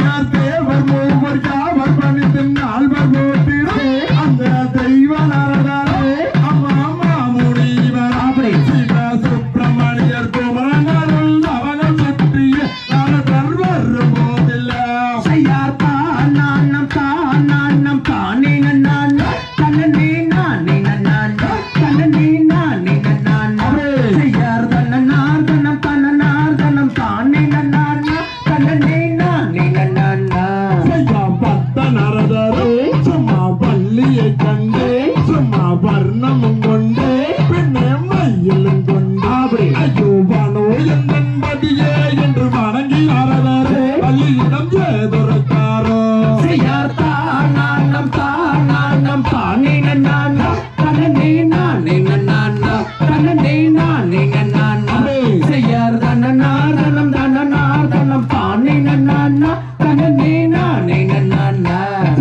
callarte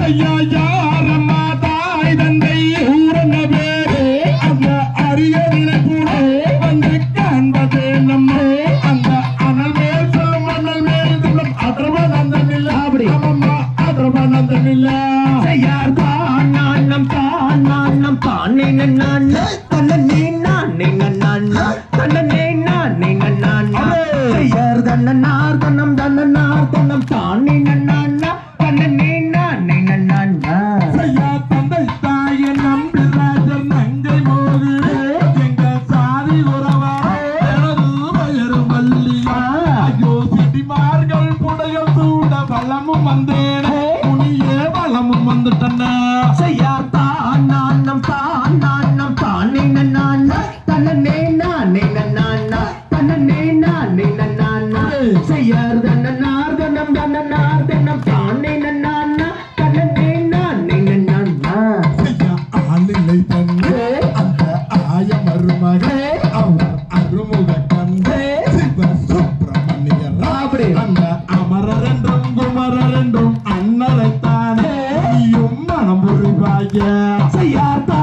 ஐயா யாரம்மா தாய் தந்தை ஊரன பேரு அந்த அரிய நினைப்புட வந்து காண்பது நம்ம. அந்த அனல் மேல் சொல்லும் அனல் மேல் சொல்லும் அதர்வநந்தன் இல்ல அப்படி. ஆமாம்மா அதர்வநந்தன் இல்ல யார் தான் நான் நம் தான் நான் நம் தான். நான் நான். 在 passeata.